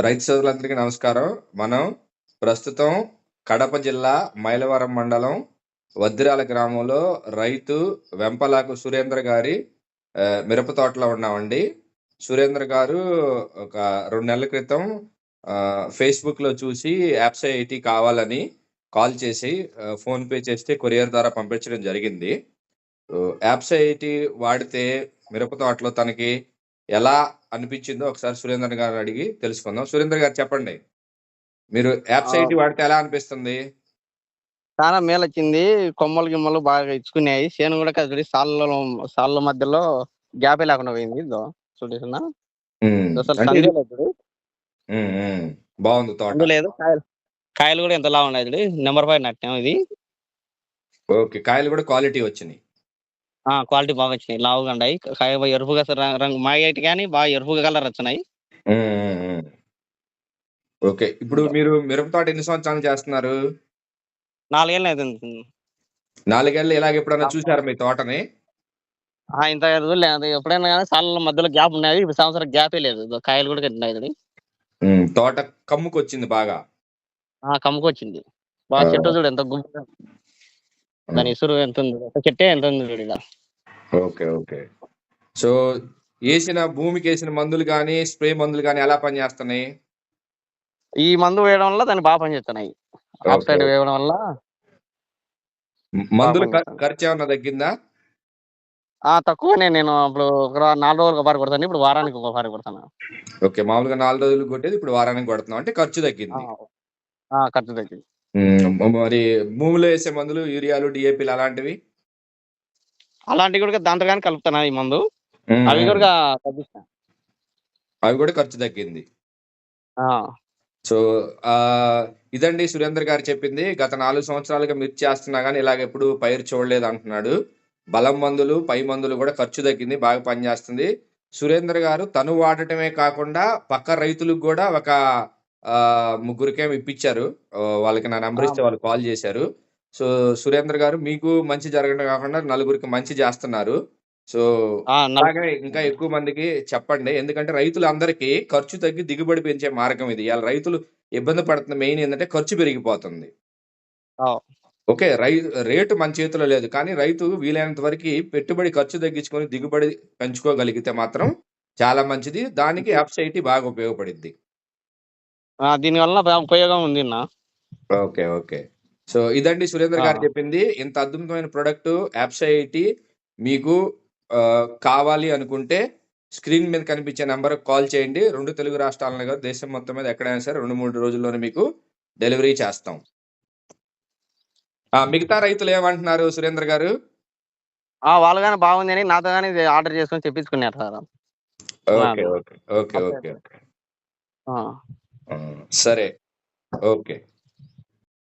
రైతు సోదరులందరికీ నమస్కారం. మనం ప్రస్తుతం కడప జిల్లా మైలవరం మండలం వద్దిరాల గ్రామంలో రైతు వెంపలాకు సురేంద్ర గారి మిరప తోటలో ఉన్నామండి. సురేంద్ర గారు ఒక రెండు నెలల క్రితం ఫేస్‌బుక్‌లో చూసి యాప్స్ ఐటీ కావాలని కాల్ చేసి ఫోన్‌పే చేస్తే కొరియర్ ద్వారా పంపించడం జరిగింది. యాప్స్ ఐటీ వాడితే మిరప తోటలో తనకి ఎలా అనిపించిందో ఒకసారి సురేంద్ర గారిని అడిగి తెలుసుకుందాం. సురేంద్ర గారు చెప్పండి. మీరు యాప్స్ ఆ! ఐటీ వాడితే ఎలా అనిపిస్తుంది? చాలా మేలొచ్చింది. కొమ్మలు, గిమ్మలు బాగా ఇచ్చుకున్నాయి. చేను గూడా కదిలి సాళ్ళలో సాళ్ళ మధ్యలో గ్యాపే లేకుండా పోయింది. ఇదో చూడేసన్నా. హ్మ్. అసలు అంటే సందే ఇది లేదు చూడు. హ్మ్. హ్మ్. బావుంది తోట. లేదు. కాయలు కాయలు గూడా ఎంత చూడు. నంబర్ 5 నాటాం ఇది. ఓకే. కాయలు కూడా క్వాలిటీ వచ్చినియి. ఆ! క్వాలిటీ బాగొచ్చినాయి. లావుగా ఉండాయి. కాయ ఎరుపుగా రంగు మాగేటి గాని బాగా ఎరుపుగా కలర్ వచ్చినాయి. ఓకే. ఇప్పుడు. మీరు మిరప తోట ఎన్ని సంవత్సరాలు చేస్తున్నారు? 4 ఏళ్ళు అయితుంది. 4 ఏళ్ళు ఇలాగ ఎప్పుడైనా! చూసారా మీ తోటని? ఆ! ఇంత. అది ఎప్పుడైనా గాని సాళ్ళ మధ్యలో గ్యాప్ ఉన్నది. ఈ సంవత్సరం గ్యాపే లేదు. కాయలు కూడా కట్టినాయి. తోట కమ్ముకొచ్చింది బాగా. ఆ! కమ్ముకొచ్చింది. బాగా! చెట్టు చూడు ఎంత గుబురుగా దాని. ఇసురు ఎంతుంది. ఒక చెట్టే ఎంతుంది చూడు ఈడ. ఓకే. ఓకే. సో, ఏసిన భూమికేసిన మందులు గాని, స్ప్రే మందులు గాని ఎలా పనిచేస్తున్నాయి? ఈ మందు వేయడం వల్ల దాన్ని బాగా పనిచేస్తున్నాయి. ఓకే. సైడ్. వేయడం వల్ల మందులు ఖ పనిచేస్తున్నాయి. ఖర్చేమన్నా తగ్గిందా? ఆ! తక్కువనే నేను అప్పుడు ఒక ర 4 రోజులకు ఒకసారి కొడతాను. ఇప్పుడు వారానికి ఒకసారి కొడతాను. ఓకే. మామూలుగా 4 రోజులకు కొట్టేది ఇప్పుడు వారానికి కొడుతున్నాం. అంటే ఖర్చు ఆ! తగ్గింది. ఆ! ఖర్చు తగ్గింది. మరి భూమిలో ఏసే మందులు యూరియాలు, డీఏపీలు అలాంటివి? అలాంటివి కూడా దాంతో గాని కలుపుతాను ఈ మందు. అవి. కూడా. అవి కూడా ఖర్చు తగ్గింది. సో, ఇదండి సురేంద్ర గారు చెప్పింది. గత 4 సంవత్సరాలుగా మిర్చి ఏస్తున్నా గాని ఇలాగ ఎప్పుడు పైరు చూడలేదంటున్నాడు. బలం మందులు, పై మందులు కూడా ఖర్చు తగ్గింది. బాగా పనిచేస్తుంది. సురేంద్ర గారు తను వాడటమే కాకుండా పక్క రైతులకు గూడా ఒక ముగ్గురికేమో ఇప్పిచ్చారు. ఆహ్, వాళ్ళకి నా నంబర్ ఇస్తే! వాళ్ళు కాల్ చేశారు. సో, సురేంద్ర గారు మీకు మంచి జరగడమే కాకుండా నలుగురికి మంచి చేస్తున్నారు. సో, ఆ! నల్ అలాగే ఇంకా ఎక్కువ మందికి చెప్పండి. ఎందుకంటే రైతులందరికీ ఖర్చు తగ్గి దిగుబడి పెంచే మార్గం ఇది. ఇయాల రైతులు ఇబ్బంది పడుతున్న మెయిన్ ఏందంటే ఖర్చు పెరిగిపోతుంది. అవు. ఓకే. రై రేటు మన చేతిలో లేదు. కానీ రైతు వీలైనంత వరకి పెట్టుబడి ఖర్చు తగ్గించుకొని దిగుబడి పెంచుకోగలిగితే మాత్రం చాలా మంచిది. దానికి యాప్స్ ఐటీ బాగా ఉపయోగపడిద్ది. దీనివల్ల ఉపయోగం ఉంది. ఓకే. ఓకే. సో, ఇదండి సురేంద్ర గారు! చెప్పింది. ఇంత అద్భుతమైన ప్రొడక్ట్ యాప్స్ ఐటీ మీకు కావాలి అనుకుంటే స్క్రీన్ మీద కనిపించే నంబర్‌కి కాల్ చేయండి. 2 తెలుగు రాష్ట్రాలనే కాదు దేశం మొత్తం మీద ఎక్కడైనా సరే 2, 3 రోజుల్లోనే మీకు డెలివరీ చేస్తాం. మిగతా రైతులు ఏమంటున్నారు సురేంద్ర గారు? ఆ! వాళ్ళు గాని బాగుందని నాతో గాని ఆర్డర్ చేసుకొని తెప్పించుకున్నారు sir. Okay. Okay. Okay. Okay. సరే. ఓకే.